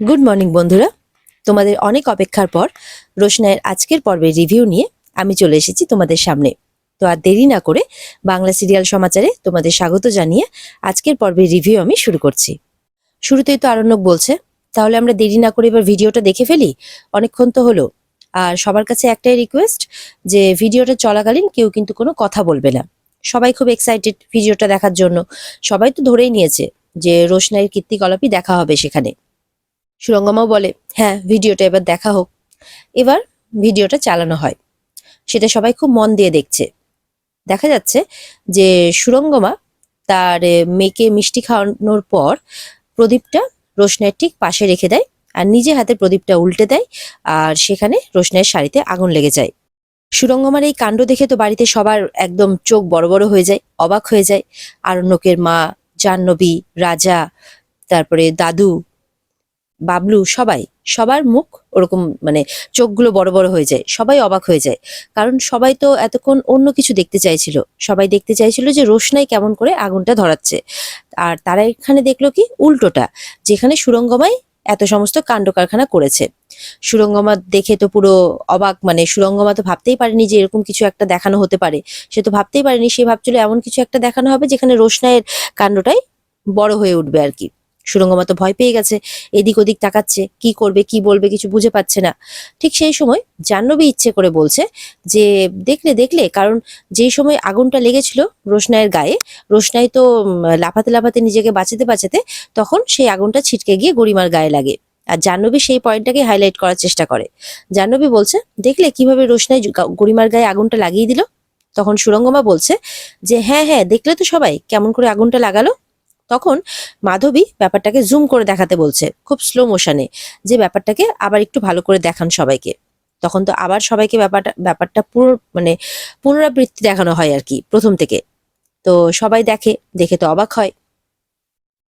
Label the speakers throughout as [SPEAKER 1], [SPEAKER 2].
[SPEAKER 1] Good morning বন্ধুরা। তোমাদের অনেক অপেক্ষার পর রোশনায়ের আজকের পর্বের রিভিউ নিয়ে আমি চলে এসেছি তোমাদের সামনে। তো আর দেরি না করে বাংলা সিরিয়াল সমাচারে তোমাদের স্বাগত জানিয়ে আজকের পর্বের রিভিউ আমি শুরু করছি। শুরুতেই তো আরণ্যক বলছে, তাহলে আমরা দেরি না করে এবার ভিডিওটা দেখে ফেলি? অনেকক্ষণ তো হলো। আর সবার কাছে একটাই রিকোয়েস্ট যে ভিডিওটা চলাকালীন কেউ কিন্তু কোনো কথা বলবে না। সবাই খুব এক্সাইটেড ভিডিওটা দেখার জন্য। সবাই তো ধরেই নিয়েছে যে রোশনাইয়ের কীর্তিকলাপই দেখা হবে সেখানে। সুরঙ্গমাও বলে হ্যাঁ ভিডিওটা এবার দেখা হোক। এবার ভিডিওটা চালানো হয়। সেটা সবাই খুব মন দিয়ে দেখছে। দেখা যাচ্ছে যে সুরঙ্গমা তার মেয়েকে মিষ্টি খাওয়ানোর পর প্রদীপটা রোশনাইয়ের ঠিক পাশে রেখে দেয় আর নিজে হাতে প্রদীপটা উল্টে দেয় আর সেখানে রোশনাইয়ের শাড়িতে আগুন লেগে যায়। সুরঙ্গমার এই কাণ্ড দেখে তো বাড়িতে সবার একদম চোখ বড় বড় হয়ে যায়, অবাক হয়ে যায়। আরণ্যকের মা, জাহ্নবী, রাজা, তারপরে দাদু বাবলু সবাই, সবার মুখ ওরকম মানে চোখগুলো বড় বড় হয়ে যায়, সবাই অবাক হয়ে যায়। কারণ সবাই তো এতক্ষণ অন্য কিছু দেখতে চাইছিল। সবাই দেখতে চাইছিল যে রোশনাই কেমন করে আগুনটা ধরাচ্ছে। আর তারা এখানে দেখল কি উল্টোটা, যেখানে সুরঙ্গমাই এত সমস্ত কাণ্ড কারখানা করেছে। সুরঙ্গমা দেখে তো পুরো অবাক মানে সুরঙ্গমা তো ভাবতেই পারেনি যে এরকম কিছু একটা দেখানো হতে পারে। সে তো ভাবতেই পারেনি, সে ভাবছিল এমন কিছু একটা দেখানো হবে যেখানে রোশনাইয়ের কাণ্ডটাই বড় হয়ে উঠবে আর কি। সুরঙ্গমা তো ভয় পেয়ে গেছে, এদিক ওদিক তাকাচ্ছে, কি করবে, কি বলবে কিছু বুঝে পাচ্ছে না। ঠিক সেই সময় জাহ্নবী ইচ্ছে করে বলছে যে, দেখলে দেখলে, কারণ যেই সময় আগুনটা লেগেছিল রোশনাইয়ের গায়ে, রোশনাই তো লাফাতে লাফাতে নিজেকে বাঁচাতে বাঁচাতে তখন সেই আগুনটা ছিটকে গিয়ে গরিমার গায়ে লাগে। আর জাহ্নবী সেই পয়েন্টটাকে হাইলাইট করার চেষ্টা করে। জাহ্নবী বলছে, দেখলে কীভাবে রোশনাই গরিমার গায়ে আগুনটা লাগিয়ে দিল? তখন সুরঙ্গমা বলছে যে হ্যাঁ হ্যাঁ দেখলে তো সবাই কেমন করে আগুনটা লাগালো। তখন মাধবী ব্যাপারটাকে জুম করে দেখাতে বলছে, খুব স্লো মোশনে যে ব্যাপারটাকে আবার একটু ভালো করে দেখান সবাইকে। তখন তো আবার সবাইকে ব্যাপারটা ব্যাপারটা পুরো মানে পুনরাবৃত্তি দেখানো হয় আর কি, প্রথম থেকে। তো সবাই দেখে দেখে তো অবাক হয়।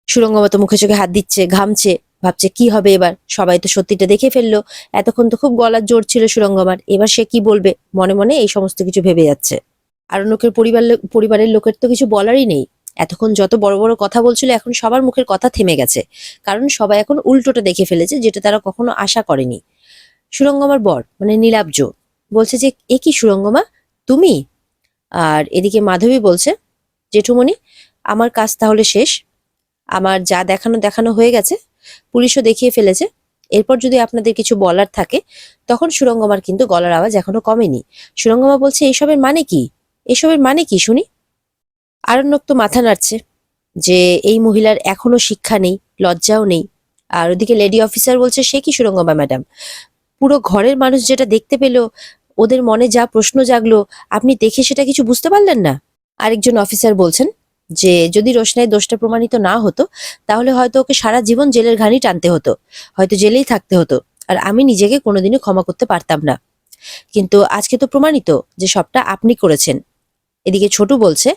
[SPEAKER 1] সুরঙ্গমা তো মুখে চোখে হাত দিচ্ছে, ঘামছে, ভাবছে কি হবে এবার? সবাই তো সত্যিটা দেখে ফেলল। এতক্ষণ তো খুব গলার জোর ছিল সুরঙ্গমার। এবার সে কি বলবে? মনে মনে এই সমস্ত কিছু ভেবে যাচ্ছে। আরণ্যকের পরিবার পরিবারের লোকের তো কিছু বলারই নেই। এতক্ষণ যত বড় বড় কথা বলছিল, এখন সবার মুখের কথা থেমে গেছে। কারণ সবাই এখন উল্টোটা দেখে ফেলেছে, যেটা তারা কখনো আশা করেনি। সুরঙ্গমার বর মানে নীলাব্জ, বলছে যে, এ কি সুরঙ্গমা? তুমি? আর এদিকে মাধবী বলছে, জেঠুমণি, আমার কাজ তাহলে শেষ। আমার যা দেখানো দেখানো হয়ে গেছে, পুলিশও দেখিয়ে ফেলেছে। এরপর যদি আপনাদের কিছু বলার থাকে, তখন সুরঙ্গমার কিন্তু গলার আওয়াজ এখনও কমেনি। সুরঙ্গমা বলছে, এসবের মানে কি? এসবের মানে কি, শুনি? আরণ্যক তো মাথা নাড়ছে যে এই মহিলার এখনও শিক্ষা নেই, লজ্জাও নেই। আর ওদিকে লেডি অফিসার বলছে, সে কি সুরঙ্গমা, ম্যাডাম? পুরো ঘরের মানুষ যেটা দেখতে পেল, ওদের মনে যা প্রশ্ন জাগলো, আপনি দেখে সেটা কিছু বুঝতে পারলেন না? আরেকজন অফিসার বলছেন যে, যদি রোশনাই দোষটা প্রমাণিত না হতো, তাহলে হয়তো ওকে সারা জীবন জেলের ঘানি টানতে হতো, হয়তো জেলেই থাকতে হতো। আর আমি নিজেকে কোনোদিনও ক্ষমা করতে পারতাম না। কিন্তু আজকে তো প্রমাণিত যে সবটা আপনি করেছেন। এদিকে ছোট বলছে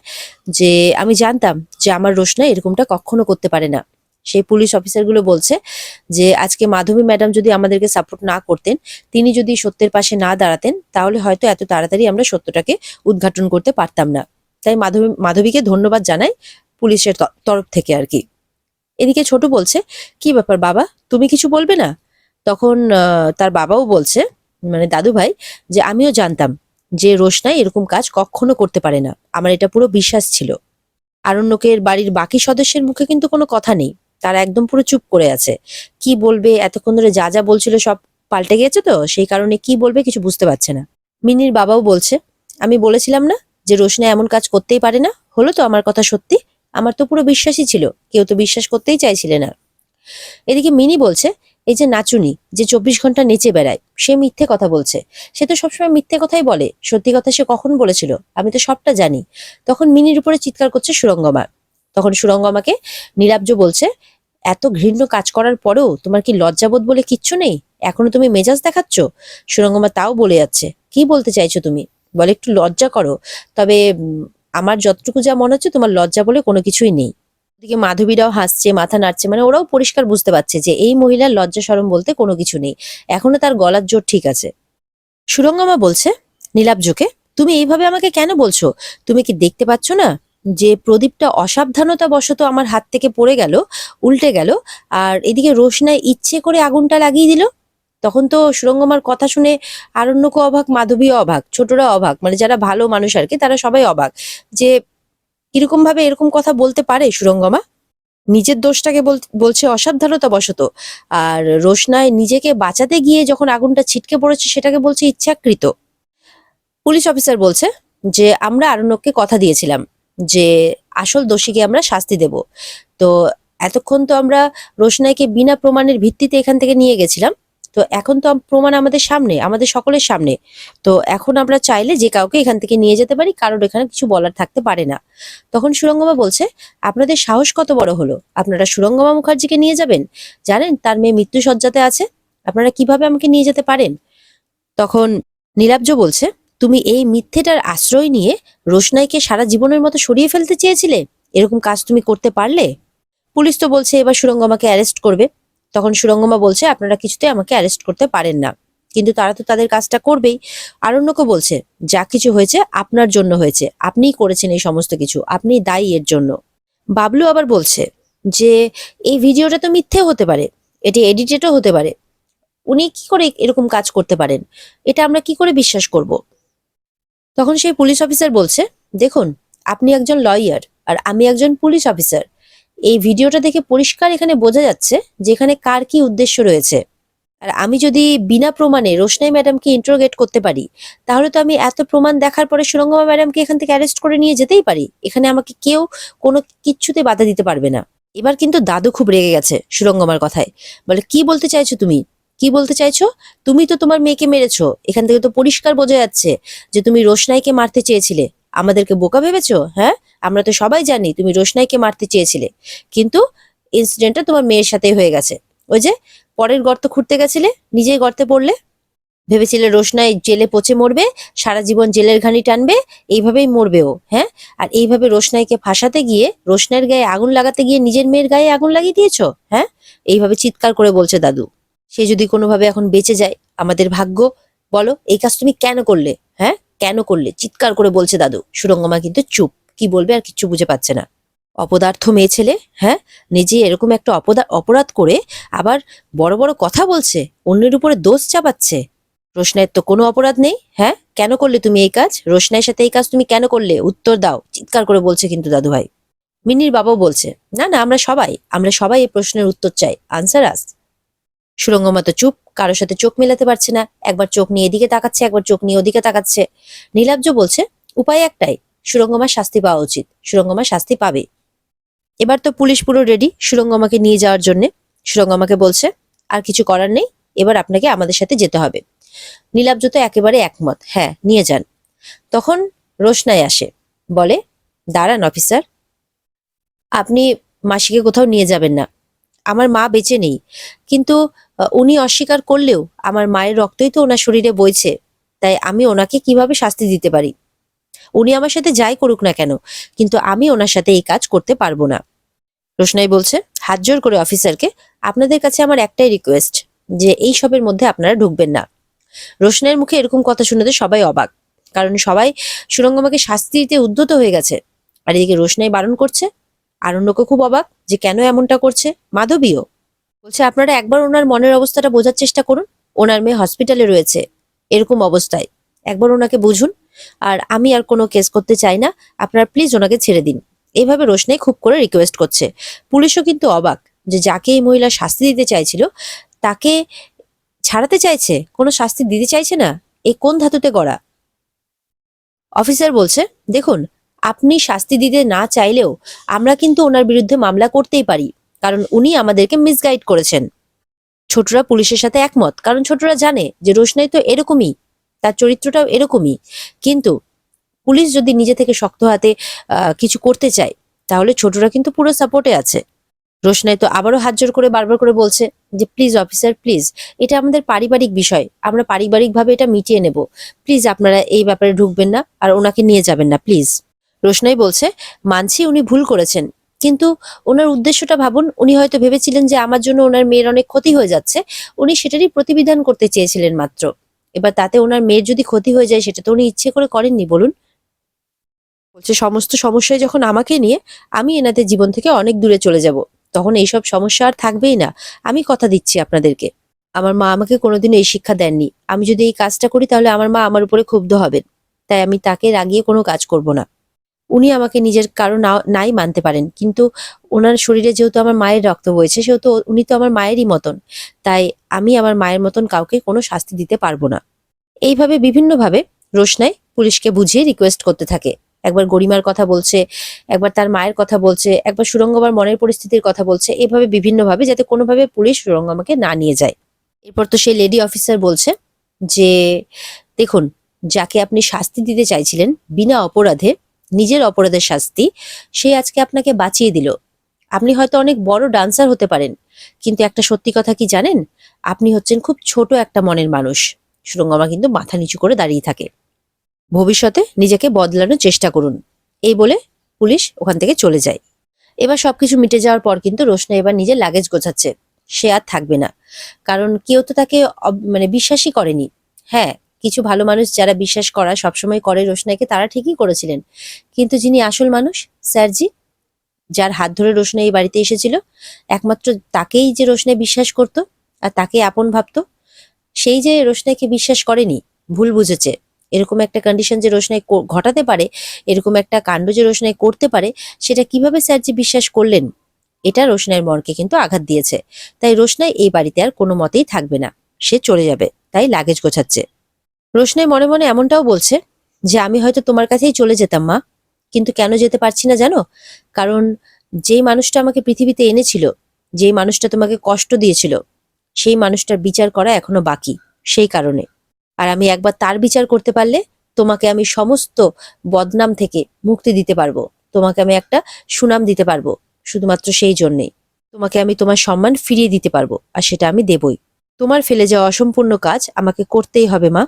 [SPEAKER 1] যে, আমি জানতাম যে আমার রোশনা এরকমটা কখনো করতে পারে না। সেই পুলিশ অফিসারগুলো বলছে যে, আজকে মাধবী ম্যাডাম যদি আমাদেরকে সাপোর্ট না করতেন, তিনি যদি সত্যের পাশে না দাঁড়াতেন, তাহলে হয়তো এত তাড়াতাড়ি আমরা সত্যটাকে উদ্ঘাটন করতে পারতাম না। তাই মাধবী, মাধবীকে ধন্যবাদ জানাই পুলিশের তরফ থেকে আর কি। এদিকে ছোট বলছে, কি ব্যাপার বাবা, তুমি কিছু বলবে না? তখন তার বাবাও বলছে মানে দাদু ভাই যে, আমিও জানতাম যে রোশনাই এরকম কাজ কখনো করতে পারে না। আমার এটা পুরো বিশ্বাস ছিল। আরণ্যকের বাড়ির বাকি সদস্যের মুখে কিন্তু কোনো কথা নেই। তারা একদম পুরো চুপ করে আছে। কি বলবে, এতক্ষণ ধরে যা যা বলছিল সব পাল্টে গেছে তো? সেই কারণে কি বলবে কিছু বুঝতে পারছে না। মিনির বাবাও বলছে, আমি বলেছিলাম না যে রোশনা এমন কাজ করতেই পারে না? হলো তো আমার কথা সত্যি? আমার তো পুরো বিশ্বাসই ছিল। কেউ তো বিশ্বাস করতেই চাইছিলে না। এদিকে মিনি বলছে, এই যে নাচুনি, যে চব্বিশ ঘণ্টা নেচে বেড়ায়, সে মিথ্যে কথা বলছে। সে তো সবসময় মিথ্যে কথাই বলে। সত্যি কথা সে কখন বলেছিল, আমি তো সবটা জানি। তখন মিনির উপরে চিৎকার করছে সুরঙ্গমা। তখন সুরঙ্গমাকে নীলাব্জ বলছে, এত ঘৃণ্য কাজ করার পরেও তোমার কি লজ্জাবোধ বলে কিচ্ছু নেই? এখনও তুমি মেজাজ দেখাচ্ছ? সুরঙ্গমা তাও বলে যাচ্ছে, কি বলতে চাইছো তুমি? বলে একটু লজ্জা করো। তবে আমার যতটুকু যা মনে হচ্ছে তোমার লজ্জা বলে কোনো কিছুই নেই। ওদিকে মাধবীরাও হাসছে, মাথা নাড়ছে মানে ওরাও পরিষ্কার বুঝতে পারছে যে এই মহিলার লজ্জা সরম বলতে কোনো কিছু নেই। এখনও তার গলার জোর ঠিক আছে। সুরঙ্গমা বলছে নীলাব্জকে তুমি এইভাবে আমাকে কেন বলছো? তুমি কি দেখতে পাচ্ছ না যে প্রদীপটা অসাবধানতা বশত আমার হাত থেকে পড়ে গেল, উল্টে গেল, আর এদিকে রোশনায় ইচ্ছে করে আগুনটা লাগিয়ে দিল? তখন তো সুরঙ্গমার কথা শুনে আরণ্যক অবাক, মাধবীও অবাক ছোটরা অবাক মানে যারা ভালো মানুষ আর কি, তারা সবাই অবাক যে কীরকম ভাবে এরকম কথা বলতে পারে সুরঙ্গমা? নিজের দোষটাকে বল- বলছে অসাবধানতা বশত আর রোশনায় নিজেকে বাঁচাতে গিয়ে যখন আগুনটা ছিটকে পড়েছে সেটাকে বলছে ইচ্ছাকৃত। পুলিশ অফিসার বলছে যে, আমরা আরণ্যককে কথা দিয়েছিলাম যে, আসল দোষীকে আমরা শাস্তি দেব। তো এতক্ষণ তো আমরা রোশনাইকে বিনা প্রমাণের ভিত্তিতে এখান থেকে নিয়ে গেছিলাম। তো এখন তো প্রমাণ আমাদের সামনে, আমাদের সকলের সামনে। তো এখন আমরা চাইলে যে কাউকে এখান থেকে নিয়ে যেতে পারি, কারোর এখানে কিছু বলার থাকতে পারে না। তখন সুরঙ্গমা বলছে, আপনাদের সাহস কত বড় হলো? আপনারা সুরঙ্গমা মুখার্জিকে নিয়ে যাবেন? জানেন, তার মেয়ে মৃত্যু সজ্জাতে আছে। আপনারা কীভাবে আমাকে নিয়ে যেতে পারেন? তখন নীলাব্জ বলছে, তুমি এই মিথ্যেটার আশ্রয় নিয়ে রোশনাইকে সারা জীবনের মতো সরিয়ে ফেলতে চেয়েছিলে? এরকম কাজ তুমি করতে পারলে? পুলিশ তো বলছে, এবার সুরঙ্গমাকে অ্যারেস্ট করবে। তখন সুরঙ্গমা বলছে, আপনারা কিছুতে আমাকে অ্যারেস্ট করতে পারেন না। কিন্তু তারা তো তাদের কাজটা করবেই। আরণ্যকে বলছে, যা কিছু হয়েছে আপনার জন্য হয়েছে, আপনিই করেছেন এই সমস্ত কিছু আপনি দায়ী এর জন্য। বাবলু আবার বলছে যে, এই ভিডিওটা তো মিথ্যে হতে পারে, এটি এডিটেডও হতে পারে। উনি কি করে এরকম কাজ করতে পারেন? এটা আমরা কি করে বিশ্বাস করব? তখন সেই পুলিশ অফিসার বলছে, দেখুন, আপনি একজন লয়ার আর আমি একজন পুলিশ অফিসার এই ভিডিওটা দেখে পরিষ্কার এখানে বোঝা যাচ্ছে যে এখানে কার কি উদ্দেশ্য রয়েছে। আর আমি যদি বিনা প্রমাণে রোশনাই ম্যাডামকে ইন্টারোগেট করতে পারি, তাহলে তো আমি এত প্রমাণ দেখার পরে সুরঙ্গমা ম্যাডামকে এখান থেকে অ্যারেস্ট করে নিয়ে যেতেই পারি। এখানে আমাকে কেউ কোনো কিচ্ছুতে বাধা দিতে পারবে না। এবার কিন্তু দাদু খুব রেগে গেছে সুরঙ্গমার কথায়। বলে, কি বলতে চাইছো তুমি? কি বলতে চাইছো? তুমি তো তোমার মেয়েকে মেরেছো। এখান থেকে তো পরিষ্কার বোঝা যাচ্ছে যে তুমি রোশনাইকে মারতে চেয়েছিলে। আমাদেরকে বোকা ভেবেছো? হ্যাঁ? আমরা তো সবাই জানি তুমি রোশনাইকে মারতে চেয়েছিলে। কিন্তু ইনসিডেন্টটা তোমার মেয়ের সাথেই হয়ে গেছে। ওই যে, পরের গর্ত খুঁড়তে গেছিলে, নিজেই গর্তে পড়লে? ভেবেছিলে রোশনাই জেলে পচে মরবে, সারা জীবন জেলের ঘানি টানবে, এইভাবেই মরবে ও হ্যাঁ? আর এইভাবে রোশনাইকে ফাঁসাতে গিয়ে, রোশনাইয়ের গায়ে আগুন লাগাতে গিয়ে নিজের মেয়ের গায়ে আগুন লাগিয়ে দিয়েছ হ্যাঁ? এইভাবে চিৎকার করে বলছে দাদু। সে যদি কোনোভাবে এখন বেঁচে যায়, আমাদের ভাগ্য, বলো, এই কাজ তুমি কেন করলে হ্যাঁ? কেন করলে? চিৎকার করে বলছে, দাদু, সুরঙ্গমা কিন্তু চুপ। কি বলবে আর কিচ্ছু বুঝে পাচ্ছে না। অপদার্থ মেয়ে ছেলে হ্যাঁ নিজে এরকম একটা অপদা অপরাধ করে আবার বড় বড় কথা বলছে, অন্যের উপরে দোষ চাপাচ্ছে। রোশনাইয়ের তো কোনো অপরাধ নেই হ্যাঁ? কেন করলে তুমি এই কাজ? রোশনাইয়ের সাথে এই কাজ তুমি কেন করলে? উত্তর দাও, চিৎকার করে বলছে কিন্তু দাদু ভাই মিনির বাবাও বলছে, না না, আমরা সবাই আমরা সবাই এই প্রশ্নের উত্তর চাই। আনসার আস সুরঙ্গমা তো চুপ কারোর সাথে চোখ মেলাতে পারছে না, একবার চোখ নিয়ে এদিকে তাকাচ্ছে, একবার চোখ নিয়ে ওদিকে তাকাচ্ছে। নীলাব্জ বলছে, উপায় একটাই, সুরঙ্গমার শাস্তি পাওয়া উচিত সুরঙ্গমা শাস্তি পাবে। এবার তো পুলিশ পুরো রেডি সুরঙ্গমাকে নিয়ে যাওয়ার জন্য। সুরঙ্গমাকে বলছে, আর কিছু করার নেই, এবার আপনাকে আমাদের সাথে যেতে হবে। নীলাব্জ তো একেবারে একমত হ্যাঁ নিয়ে যান। তখন রোশনাই আসে, বলে, দাঁড়ান অফিসার আপনি মাসিকে কোথাও নিয়ে যাবেন না। আমার মা বেঁচে নেই। কিন্তু উনি অস্বীকার করলেও আমার মায়ের রক্তই তো ওনার শরীরে বইছে, তাই আমি ওনাকে কীভাবে শাস্তি দিতে পারি? উনি আমার সাথে যাই করুক না কেন, কিন্তু আমি ওনার সাথে এই কাজ করতে পারব না। রোশনাই বলছে, হাত জোর করে অফিসারকে, আপনাদের কাছে আমার একটাই রিকোয়েস্ট যে এই সবের মধ্যে আপনারা ঢুকবেন না। রোশনাইয়ের মুখে এরকম কথা শুনে তো সবাই অবাক, কারণ সবাই সুরঙ্গমাকে শাস্তি দিতে উদ্যত হয়ে গেছে। আর এদিকে রোশনাই বারণ করছে আরণ্যকে খুব অবাক যে কেন এমনটা করছে। মাধবীও বলছে, আপনারা একবার ওনার মনের অবস্থাটা বোঝার চেষ্টা করুন। ওনার মেয়ে হসপিটালে রয়েছে। এরকম অবস্থায়। একবার ওনাকে বুঝুন। আর আমি আর কোনো কেস করতে চাই না। আপনারা প্লিজ ওনাকে ছেড়ে দিন। এইভাবে রোশনাই খুব করে রিকোয়েস্ট করছে। পুলিশও কিন্তু অবাক যে যাকে এই মহিলা শাস্তি দিতে চাইছিল, তাকে ছাড়াতে চাইছে? কোনো শাস্তি দিতে চাইছে না? এ কোন ধাতুতে গড়া? অফিসার বলছে, দেখুন আপনি শাস্তি দিতে না চাইলেও আমরা কিন্তু ওনার বিরুদ্ধে মামলা করতেই পারি, কারণ উনি আমাদেরকে মিসগাইড করেছেন। ছোটরা পুলিশের সাথে একমত, কারণ ছোটরা জানে যে রোশনাই তো এরকমই, তার চরিত্রটাও এরকমই। কিন্তু পুলিশ যদি নিজে থেকে শক্ত হাতে কিছু করতে চায়, তাহলে ছোটরা কিন্তু পুরো সাপোর্টে আছে। রোশনাই তো আবারও হাত জোর করে বারবার করে বলছে যে প্লিজ অফিসার প্লিজ এটা আমাদের পারিবারিক বিষয়, আমরা পারিবারিকভাবে এটা মিটিয়ে নেব। প্লিজ আপনারা এই ব্যাপারে ঢুকবেন না, আর ওনাকে নিয়ে যাবেন না প্লিজ রোশনাই বলছে, মানছি উনি ভুল করেছেন। কিন্তু ওনার উদ্দেশ্যটা ভাবুন, উনি হয়তো ভেবেছিলেন যে আমার জন্য ওনার মেয়ের অনেক ক্ষতি হয়ে যাচ্ছে। উনি সেটারই প্রতিবিধান করতে চেয়েছিলেন মাত্র। এবার তাতে ওনার মেয়ের যদি ক্ষতি হয়ে যায়, সেটা তো উনি ইচ্ছে করে করেননি, বলুন? বলছে, সমস্ত সমস্যায় যখন আমাকে নিয়ে, আমি এনাদের জীবন থেকে অনেক দূরে চলে যাব। তখন এইসব সমস্যা আর থাকবেই না। আমি কথা দিচ্ছি আপনাদেরকে। আমার মা আমাকে কোনোদিন এই শিক্ষা দেননি। আমি যদি এই কাজটা করি, তাহলে আমার মা আমার উপরে ক্ষুব্ধ হবেন। তাই আমি তাকে রাগিয়ে কোনো কাজ করব না। উনি আমাকে নিজের কারও না- নাই মানতে পারেন। কিন্তু ওনার শরীরে যেহেতু আমার মায়ের রক্ত বইছে, সেহেতু উনি তো আমার মায়েরই মতন। তাই আমি আমার মায়ের মতন কাউকে কোনো শাস্তি দিতে পারব না। এইভাবে বিভিন্নভাবে রোশনাই পুলিশকে বুঝিয়ে রিকোয়েস্ট করতে থাকে। একবার গরিমার কথা বলছে, একবার তার মায়ের কথা বলছে, একবার সুরঙ্গমার মনের পরিস্থিতির কথা বলছে এভাবে বিভিন্নভাবে যাতে কোনোভাবে পুলিশ সুরঙ্গমাকে না নিয়ে যায়। এরপর তো সেই লেডি অফিসার বলছে যে, দেখুন, যাকে আপনি শাস্তি দিতে চাইছিলেন বিনা অপরাধে নিজের অপরাধের শাস্তি, সে আজকে আপনাকে বাঁচিয়ে দিল। আপনি হয়তো অনেক বড় ডান্সার হতে পারেন, কিন্তু একটা সত্যি কথা কি জানেন? আপনি হচ্ছেন খুব ছোট একটা মনের মানুষ। সুরঙ্গমা কিন্তু মাথা নিচু করে দাঁড়িয়ে থাকে। ভবিষ্যতে নিজেকে বদলানোর চেষ্টা করুন। এই বলে পুলিশ ওখান থেকে চলে যায়। এবার সবকিছু মিটে যাওয়ার পর কিন্তু রোশনা এবার নিজের লাগেজ গোছাচ্ছে। সে আর থাকবে না। কারণ কেউ তো তাকে মানে বিশ্বাসই করেনি। হ্যাঁ কিছু ভালো মানুষ যারা বিশ্বাস করা সবসময় করে রোশনাইকে, তারা ঠিকই করেছিলেন। কিন্তু যিনি আসল মানুষ, স্যারজি, যার হাত ধরে রোশনাই এই বাড়িতে এসেছিল, একমাত্র তাকেই যে রোশনাই বিশ্বাস করত আর তাকে আপন ভাবতো, সেই যে রোশনাইকে বিশ্বাস করেনি, ভুল বুঝেছে। এরকম একটা কন্ডিশন যে রোশনাই ঘটাতে পারে, এরকম একটা কাণ্ড যে রোশনাই করতে পারে, সেটা কীভাবে স্যারজি বিশ্বাস করলেন? এটা রোশনাইয়ের মনকে কিন্তু আঘাত দিয়েছে। তাই রোশনাই এই বাড়িতে আর কোনো মতেই থাকবে না। সে চলে যাবে, তাই লাগেজ গোছাচ্ছে। রোশনাই মনে মনে এমনটাও বলছে যে, আমি হয়তো তোমার কাছেই চলে যেতাম, মা। কিন্তু কেন যেতে পারছি না জানো? কারণ যেই মানুষটা আমাকে পৃথিবীতে এনেছিল, যেই মানুষটা তোমাকে কষ্ট দিয়েছিল, সেই মানুষটার বিচার করা এখনও বাকি, সেই কারণে। আর আমি একবার তার বিচার করতে পারলে তোমাকে আমি সমস্ত বদনাম থেকে মুক্তি দিতে পারব। তোমাকে আমি একটা সুনাম দিতে পারব, শুধুমাত্র সেই জন্যেই। তোমাকে আমি তোমার সম্মান ফিরিয়ে দিতে পারব, আর সেটা আমি দেবই। তোমার ফেলে যাওয়া অসম্পূর্ণ কাজ আমাকে করতেই হবে, মা।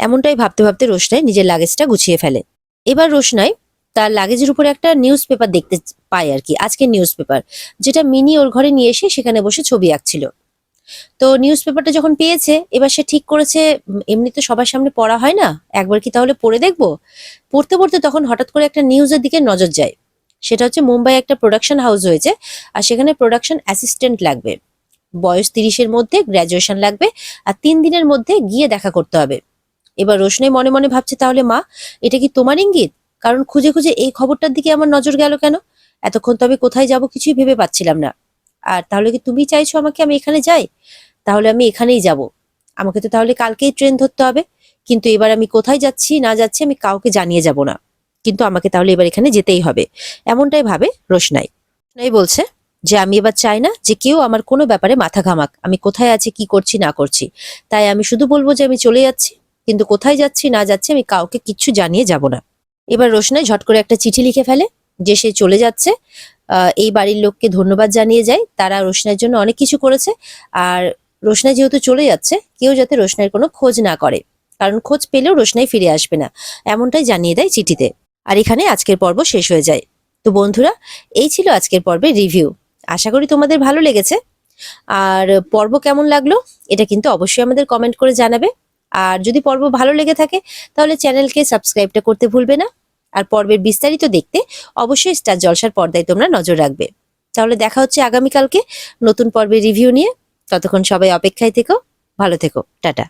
[SPEAKER 1] এমনটাই ভাবতে ভাবতে রোশনাই নিজের লাগেজটা গুছিয়ে ফেলে। এবার রোশনাই তার লাগেজের উপরে একটা নিউজ পেপার দেখতে পায় আর কি, আজকের নিউজ পেপার যেটা মিনি ওর ঘরে নিয়ে এসে সেখানে বসে ছবি আঁকছিল। তো নিউজ পেপারটা যখন পেয়েছে, এবার সে ঠিক করেছে, এমনি তো সবার সামনে পড়া হয় না, একবার কি তাহলে পড়ে দেখব? পড়তে পড়তে তখন হঠাৎ করে একটা নিউজের দিকে নজর যায়। সেটা হচ্ছে মুম্বাই একটা প্রোডাকশন হাউস হয়েছে, আর সেখানে প্রোডাকশন অ্যাসিস্ট্যান্ট লাগবে। বয়স তিরিশের মধ্যে গ্র্যাজুয়েশন লাগবে, আর তিন দিনের মধ্যে গিয়ে দেখা করতে হবে। এবার রোশনাই মনে মনে ভাবছে, তাহলে মা, এটা কি তোমার ইঙ্গিত? কারণ খুঁজে খুঁজে এই খবরটার দিকে আমার নজর গেল কেন? এতক্ষণ তো আমি কোথায় যাব কিছুই ভেবে পাচ্ছিলাম না। আর তাহলে কি তুমি চাইছো আমাকে আমি এখানে যাই? তাহলে আমি এখানেই যাব। আমাকে তো তাহলে কালকেই ট্রেন ধরতে হবে। কিন্তু এবার আমি কোথায় যাচ্ছি, না যাচ্ছি আমি কাউকে জানিয়ে যাব না। কিন্তু আমাকে তাহলে এবার এখানে যেতেই হবে। এমনটাই ভাবে রোশনাই। রোশনাই বলছে যে, আমি এবার চাই না যে কেউ আমার কোনো ব্যাপারে মাথা ঘামাক। আমি কোথায় আছি, কি করছি, না করছি। তাই আমি শুধু বলব যে, আমি চলে যাচ্ছি। কিন্তু কোথায় যাচ্ছি, না যাচ্ছি, আমি কাউকে কিচ্ছু জানিয়ে যাব না। এবার রোশনাই ঝট করে একটা চিঠি লিখে ফেলে, যে সে চলে যাচ্ছে। এই বাড়ির লোককে ধন্যবাদ জানিয়ে যায়। তারা রোশনাইয়ের জন্য অনেক কিছু করেছে। আর রোশনাই যেহেতু চলে যাচ্ছে, কেউ যাতে রোশনাইয়ের কোনো খোঁজ না করে। কারণ খোঁজ পেলেও রোশনাই ফিরে আসবে না। এমনটাই জানিয়ে দেয় চিঠিতে। আর এখানে আজকের পর্ব শেষ হয়ে যায়। তো বন্ধুরা, এই ছিল আজকের পর্বের রিভিউ। আশা করি তোমাদের ভালো লেগেছে। আর পর্ব কেমন লাগল, এটা কিন্তু অবশ্যই আমাদের কমেন্ট করে জানাবে। আর যদি পর্ব ভালো লেগে থাকে, তাহলে চ্যানেলকে সাবস্ক্রাইবটা করতে ভুলবে না। আর পর্বের বিস্তারিত দেখতে অবশ্যই স্টার জলসার পর্দায় তোমরা নজর রাখবে। তাহলে দেখা হচ্ছে আগামীকালকে নতুন পর্বের রিভিউ নিয়ে। ততক্ষণ সবাই অপেক্ষায় থেকো, ভালো থেকো, টাটা।